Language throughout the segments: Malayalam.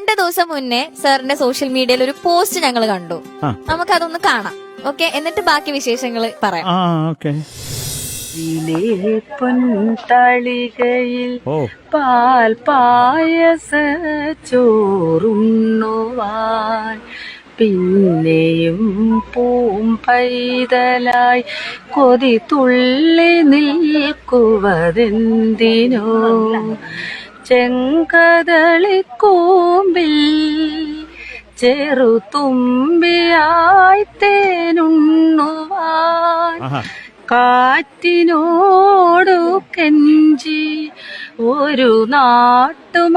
രണ്ട് ദിവസം മുന്നേ സാറിന്റെ സോഷ്യൽ മീഡിയയിൽ ഒരു പോസ്റ്റ് ഞങ്ങൾ കണ്ടു. നമുക്ക് നമുക്കതൊന്ന് കാണാം. ഓക്കെ എന്നിട്ട് ബാക്കി വിശേഷങ്ങൾ പറയാം. പൊൻതളികയിൽ പാൽ പായസ ചോറുണ്ണുവാൻ പിന്നെയും പൂം പൈതലായി കൊതി തുള്ളി നിൽക്കുവതെന്തിനോ. ചെങ്കതളിക്കൂമ്പിൽ ചെറുതുമ്പിയായി തേനുണ്ണുവാൻ കാറ്റിനോടു കെഞ്ചി ഒരു നാട്ടുമാങ്കനി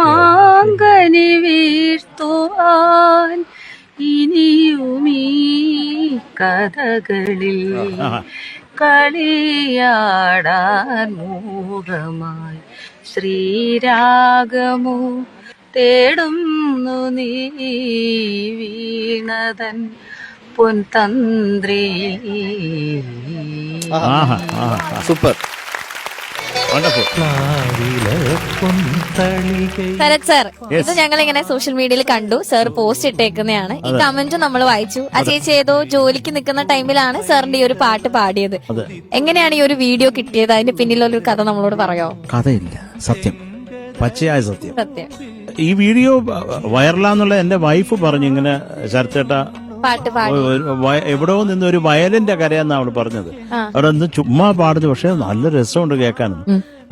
വീഴ്ത്തുവാൻ ഇനിയുമീ കഥകളിൽ കളിയാടാൻ മൂകമായി ശ്രീരാഗമോ തേടുന്നു നീ വീണതൻ പൊൻതന്ത്രി. സൂപ്പർ. ശരത് സാർ ഇത് ഞങ്ങൾ ഇങ്ങനെ സോഷ്യൽ മീഡിയയിൽ കണ്ടു. സാർ പോസ്റ്റ് ഇട്ടേക്കുന്നതാണ്. ഈ കമന്റ് നമ്മൾ വായിച്ചു. ആ ചേച്ചി ഏതോ ജോലിക്ക് നിൽക്കുന്ന ടൈമിലാണ് സാറിന്റെ ഈ ഒരു പാട്ട് പാടിയത്. എങ്ങനെയാണ് ഈ ഒരു വീഡിയോ കിട്ടിയത്? അതിന്റെ പിന്നിലുള്ള ഒരു കഥ നമ്മളോട് പറയോ? കഥയില്ല. സത്യം. പച്ചയായ സത്യം. സത്യം. ഈ വീഡിയോ വൈറലാന്നുള്ള എന്റെ വൈഫ് പറഞ്ഞു ഇങ്ങനെ ശരത്തേട്ട പാട്ട് പാടി. എവിടെയോ നിന്ന് ഒരു വയലിന്റെ കരയെന്നാ അവൾ പറഞ്ഞത്. അവിടെ നിന്ന് ചുമ്മാ പാടുന്നു പക്ഷെ നല്ല രസമുണ്ട് കേൾക്കാനും.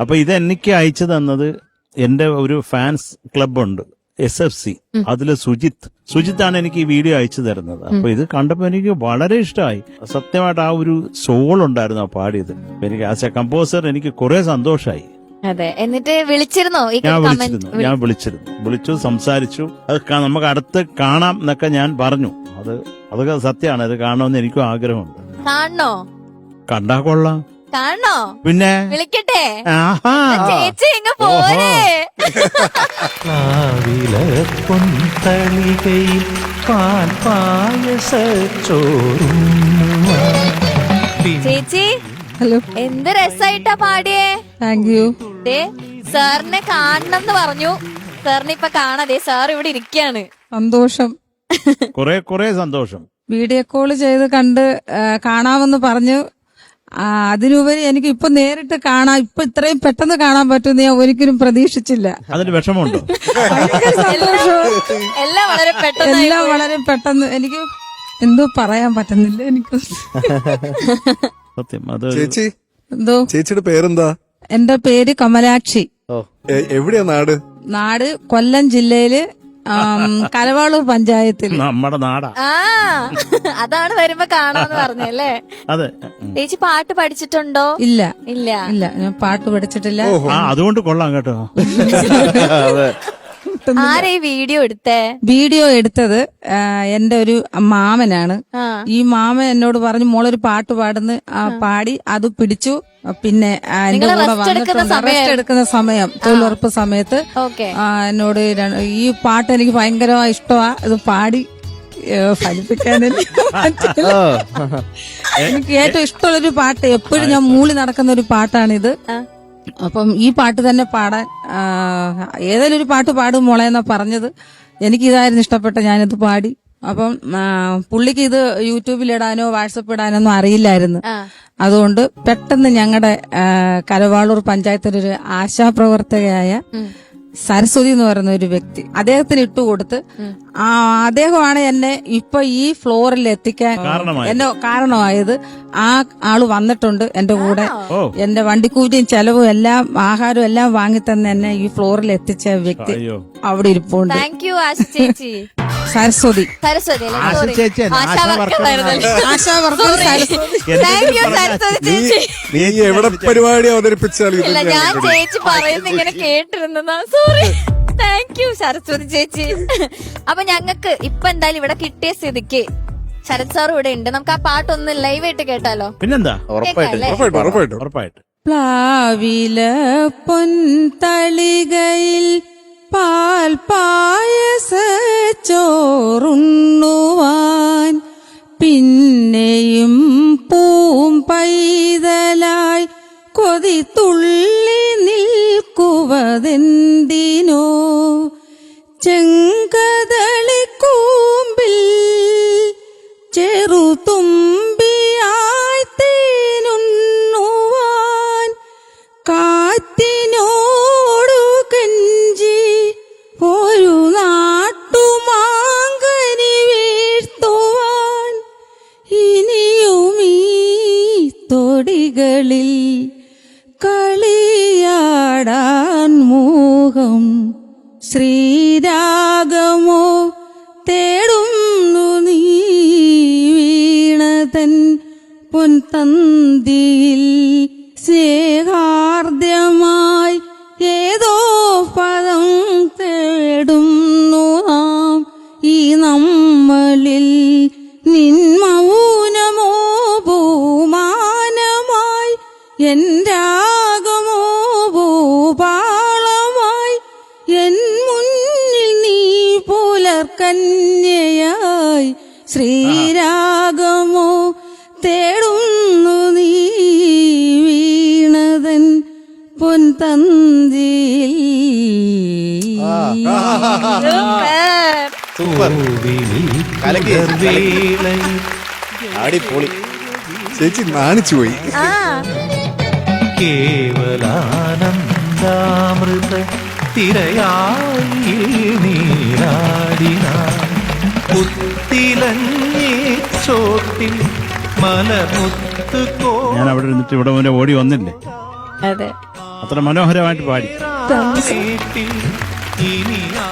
അപ്പൊ ഇത് എനിക്ക് അയച്ചു തന്നത് എന്റെ ഒരു ഫാൻസ് ക്ലബുണ്ട് എസ് എഫ് സി. അതിൽ സുജിത്ത്. സുജിത്താണ് എനിക്ക് ഈ വീഡിയോ അയച്ചു തരുന്നത്. അപ്പൊ ഇത് കണ്ടപ്പോ എനിക്ക് വളരെ ഇഷ്ടമായി. സത്യമായിട്ട് ആ ഒരു സോൾ ഉണ്ടായിരുന്നു ആ പാടിയത്. എനിക്ക് ആസ് എ കമ്പോസർ എനിക്ക് കുറെ സന്തോഷമായി അതെ. എന്നിട്ട് വിളിച്ചിരുന്നോ? ഈ ഞാൻ കമന്റ് വിളിച്ചിരുന്നു. ഞാൻ വിളിച്ചിരുന്നു. വിളിച്ചു സംസാരിച്ചു. അത് കാ- നമുക്ക് അടുത്ത് കാണാം എന്നൊക്കെ ഞാൻ പറഞ്ഞു. അത് അതൊക്കെ സത്യമാണ്. അത് കാണണമെന്ന് എനിക്കും ആഗ്രഹമുണ്ട്. കാണണോ? കണ്ടാ കൊള്ളാം. കാണണോ? പിന്നെ? വിളിക്കട്ടെ. ആഹാ. ചേച്ചി ഇങ്ങ പോരെ. പാൽ ചേച്ചി ഹലോ എന്ത് രസായിട്ടാ പാടിയേ? താങ്ക് യു ദേ സാറിനെ കാണണം എന്ന് പറഞ്ഞു. സാറിനെ ഇപ്പൊ കാണാതെ സാർ ഇവിടെ ഇരിക്കാണ്. സന്തോഷം. കുറെ കുറെ സന്തോഷം. വീഡിയോ കോൾ ചെയ്ത് കണ്ട് ആ, കാണാമെന്ന് പറഞ്ഞു. ആ, അതിനുപരി എനിക്ക് ഇപ്പൊ നേരിട്ട് കാണാം. ഇപ്പൊ ഇത്രയും പെട്ടെന്ന് കാണാൻ പറ്റുമെന്ന് ഞാൻ ഒരിക്കലും പ്രതീക്ഷിച്ചില്ല. അതിന് വിഷമമുണ്ടോ? ഭയങ്കര എല്ലാം വളരെ പെട്ടെന്ന് എല്ലാം വളരെ പെട്ടെന്ന്. എനിക്ക് എന്തോ പറയാൻ പറ്റുന്നില്ല എനിക്ക്. സത്യം അത് ചേച്ചി. എന്തോ? ചേച്ചിയുടെ പേരെന്താ? എന്റെ പേര് കമലാക്ഷി. എവിടെയാ നാട്? നാട് കൊല്ലം ജില്ലയിൽ കലവാളൂർ പഞ്ചായത്തിൽ. നമ്മുടെ നാടാ. ആ അതാണ് വരുമ്പോ കാണാന്ന് പറഞ്ഞല്ലേ? അതെ. ചേച്ചി പാട്ട് പഠിച്ചിട്ടുണ്ടോ? ഇല്ല. ഇല്ല. ഇല്ല ഞാൻ പാട്ട് പഠിച്ചിട്ടില്ല. അതുകൊണ്ട് കൊള്ളാം കേട്ടോ. ആരാ ഈ വീഡിയോ എടുത്തേ? വീഡിയോ എടുത്തത് എന്റെ ഒരു മാമനാണ്. ഈ മാമൻ എന്നോട് പറഞ്ഞു മോളൊരു പാട്ട് പാടുന്ന. ആ, പാടി അത് പിടിച്ചു. പിന്നെ എന്റെ കൂടെ വന്നിട്ടുണ്ട്. റെസ്റ്റ് എടുക്കുന്ന സമയം തൊഴിലുറപ്പ് സമയത്ത്. എന്നോട് ഈ പാട്ട് എനിക്ക് ഭയങ്കര ഇഷ്ടമാ ഇത് പാടി ഫലിപ്പിക്കാൻ എനിക്ക് ഏറ്റവും ഇഷ്ടമുള്ളൊരു പാട്ട് എപ്പോഴും ഞാൻ മൂളി നടക്കുന്ന ഒരു പാട്ടാണിത് അപ്പം ഈ പാട്ട് തന്നെ പാടാൻ ഏതെങ്കിലും ഒരു പാട്ട് പാടും മോളെ എന്നാ പറഞ്ഞത്. എനിക്ക് ഇതായിരുന്നു ഇഷ്ടപ്പെട്ട ഞാനിത് പാടി. അപ്പം പുള്ളിക്ക് ഇത് യൂട്യൂബിൽ ഇടാനോ വാട്സപ്പ് ഇടാനോ ഒന്നും അറിയില്ലായിരുന്നു അതുകൊണ്ട് പെട്ടെന്ന് ഞങ്ങളുടെ കരവാളൂർ പഞ്ചായത്തിലൊരു ആശാപ്രവർത്തകയായ സരസ്വതി എന്ന് പറയുന്ന ഒരു വ്യക്തി അദ്ദേഹത്തിന് ഇട്ടുകൊടുത്ത് ആ അദ്ദേഹമാണ് എന്നെ ഇപ്പൊ ഈ ഫ്ലോറിൽ എത്തിക്കാൻ. എന്നെ കാരണമായത്. ആ ആൾ വന്നിട്ടുണ്ട് എന്റെ കൂടെ. എന്റെ വണ്ടിക്കൂലിയും ചെലവും എല്ലാം ആഹാരവും എല്ലാം വാങ്ങി തന്നെ എന്നെ ഈ ഫ്ലോറിൽ എത്തിച്ച വ്യക്തി അവിടെ ഇരിപ്പുണ്ട്. താങ്ക് യു ചേച്ചി. സരസ്വതി. സരസ്വതി അല്ലേ? ASHA Sorry. ചേച്ചി അല്ല, ASHA ASHA worker worker ആയിരുന്നല്ലേ? Asha worker Sorry. Saraswathi. Thank you, Saraswathi ചേച്ചി. നീ എവിടെ പരിപാടി അവതരിപ്പിച്ചാലും ഇത് ഇല്ല ഞാൻ ഞാൻ ചേച്ചി പറയുന്ന ഇങ്ങനെ കേട്ടിരുന്നതാ. സോറി താങ്ക് യു സരസ്വതി ചേച്ചി. അപ്പൊ ഞങ്ങക്ക് ഇപ്പൊ എന്തായാലും ഇവിടെ കിട്ടിയ സ്ഥിതിക്ക് ശരത് സാർ ഇവിടെ ഉണ്ട്. നമുക്ക് ആ പാട്ടൊന്ന് ലൈവ് ആയിട്ട് കേട്ടാലോ? പിന്നെന്താ? ഉറപ്പായിട്ടും കേൾക്കാം, ഉറപ്പായിട്ടും ഉറപ്പായിട്ടും. ഉറപ്പായിട്ട്. പ്ലാവില പൊൻതളികയിൽ പാൽ പായസ ചോറുണ്ണുവാൻ പിന്നെയും പൂം പൈതലായി കൊതി മിഴികളിൽ കളിയാടാൻ മോഹം. ശ്രീരാഗമോ തേടുന്നു നീ വീണതൻ പൊൻതന്തിയിൽ സ്നേഹാർദ്യമായി എന്റാകമോ ഭൂപാളമായി? എൻ മുന്നിൽ നീ പുലർക്കന്യയായി ശ്രീരാഗമോ തേടുന്നു നീ വീണതൻ പൊൻതന്തിയിൽ. അടിപൊളി ചേച്ചി നാണിച്ചു പോയി. ആ. കേവലാനന്ദാമൃത തിരയായി നീരാടിന. പുത്തിലഞ്ഞേ ചോട്ടിൽ മലമുത്ത് ഞാൻ അവിടെ ഇരുന്നിട്ട് ഇവിടെ മുന്നേ ഓടി വന്നില്ലേ? അതെ. അത്ര മനോഹരമായിട്ട് പാടി.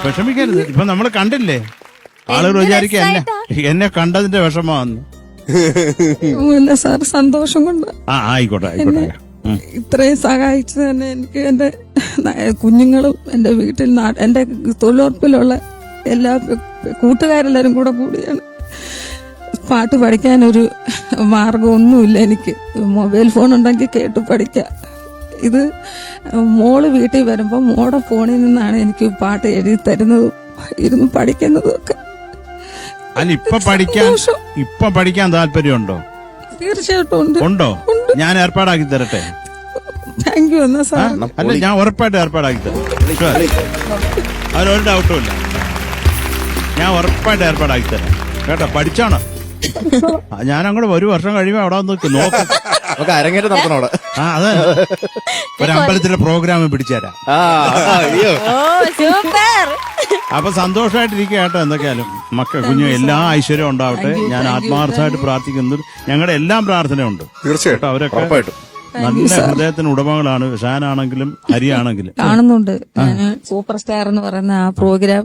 വിഷമിക്കരുത്. ഇപ്പൊ നമ്മൾ കണ്ടില്ലേ? ആളുകൾ വിചാരിക്കുക എന്നെ എന്നെ കണ്ടതിന്റെ വിഷമാന്ന് അല്ല സാർ സന്തോഷം കൊണ്ട് ആ ആയിക്കോട്ടെ ആയിക്കോട്ടെ. ഇത്രയും സഹായിച്ചു തന്നെ എനിക്ക് എന്റെ കുഞ്ഞുങ്ങളും എന്റെ വീട്ടിൽ എന്റെ തൊഴിലുറപ്പിലുള്ള എല്ലാ കൂട്ടുകാരെല്ലാവരും കൂടെ കൂടിയാണ്. പാട്ട് പഠിക്കാനൊരു മാർഗമൊന്നുമില്ല എനിക്ക്. മൊബൈൽ ഫോൺ ഉണ്ടെങ്കിൽ കേട്ട് പഠിക്കാം. ഇത് മോൾ വീട്ടിൽ വരുമ്പോൾ മോടെ ഫോണിൽ നിന്നാണ് എനിക്ക് പാട്ട് എഴുതി തരുന്നതും ഇരുന്ന് പഠിക്കുന്നതും ഒക്കെ. അല്ല ഇപ്പൊ പഠിക്കാൻ ഇപ്പൊ പഠിക്കാൻ താല്പര്യമുണ്ടോ? തീർച്ചയായിട്ടും ഉണ്ട്? ഉണ്ടോ. ഞാൻ ഏർപ്പാടാക്കി തരട്ടെ? താങ്ക് യു എന്നാ സാർ? അല്ല ഞാൻ ഉറപ്പായിട്ട് ഏർപ്പാടാക്കി തരാം. അതിലൊരു ഡൗട്ടും ഇല്ല. ഞാൻ ഉറപ്പായിട്ട് ഏർപ്പാടാക്കി തരാം. കേട്ടോ? പഠിച്ചോണോ. ഞാൻ അങ്ങോട്ട് ഒരു വർഷം കഴിയുമ്പോ അവിടെ വന്ന് നോക്കും നമുക്ക് അരങ്ങേറ്റം നടത്തണം അവിടെ. ആ അതെ ഒരു അമ്പലത്തിലെ പ്രോഗ്രാം പിടിച്ചുതരാം. ആ അയ്യോ. ഓ സൂപ്പർ. അപ്പൊ സന്തോഷമായിട്ടിരിക്കുക കേട്ടോ എന്തൊക്കെയാലും. മക്കൾ കുഞ്ഞു എല്ലാ ഐശ്വര്യവും ഉണ്ടാവട്ടെ. ഞാൻ ആത്മാർത്ഥമായിട്ട് പ്രാർത്ഥിക്കുന്നു ഞങ്ങളുടെ എല്ലാം പ്രാർത്ഥനയുണ്ട്. തീർച്ചയായിട്ടും. അവരൊക്കെ. ഉറപ്പായിട്ടും. നല്ല ഹൃദയത്തിന് ഉടമകളാണ്. ഷാനാണെങ്കിലും ഹരിയാണെങ്കിലും. കാണുന്നുണ്ട്. ഞാൻ സൂപ്പർ സ്റ്റാർ എന്ന് പറയുന്ന ആ പ്രോഗ്രാം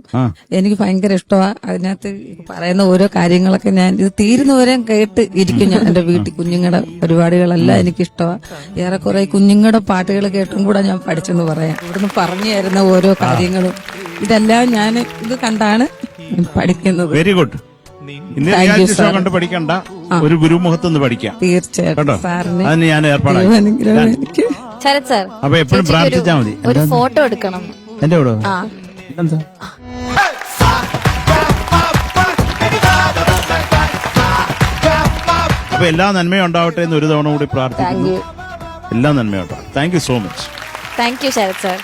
എനിക്ക് ഭയങ്കര ഇഷ്ടമാണ് അതിനകത്ത് പറയുന്ന ഓരോ കാര്യങ്ങളൊക്കെ ഞാൻ ഇത് തീരുന്നവരെ കേട്ട് ഇരിക്കും ഞാൻ. എന്റെ വീട്ടിൽ കുഞ്ഞുങ്ങളുടെ പരിപാടികളെല്ലാം എനിക്ക് ഇഷ്ടമാണ് ഏറെക്കുറെ കുഞ്ഞുങ്ങളുടെ പാട്ടുകൾ കേട്ടും കൂടെ ഞാൻ പഠിച്ചെന്ന് പറയാം. ഇവിടുന്ന് പറഞ്ഞു തരുന്ന ഓരോ കാര്യങ്ങളും. ഇതെല്ലാം ഞാൻ ഇത് കണ്ടാണ് പഠിക്കുന്നത്. വെരി ഗുഡ് ഇന്ന് ഷോ കണ്ട് പഠിക്കണ്ട. ഒരു ഗുരുമുഖത്ത് നിന്ന് പഠിക്കാം. തീർച്ചയായിട്ടും അതിന് ഞാൻ ഏർപ്പാടാക്കി ശരത് സാർ അപ്പൊ എപ്പോഴും പ്രാർത്ഥിച്ചാ മതി. ഒരു ഫോട്ടോ എടുക്കണം. എന്റെ കൂടെ അപ്പൊ എല്ലാ നന്മയും ഉണ്ടാവട്ടെ എന്ന് ഒരു തവണ കൂടി പ്രാർത്ഥിക്കുന്നു. എല്ലാ നന്മയും ഉണ്ടാവും thank you so much thank you Sarath sir.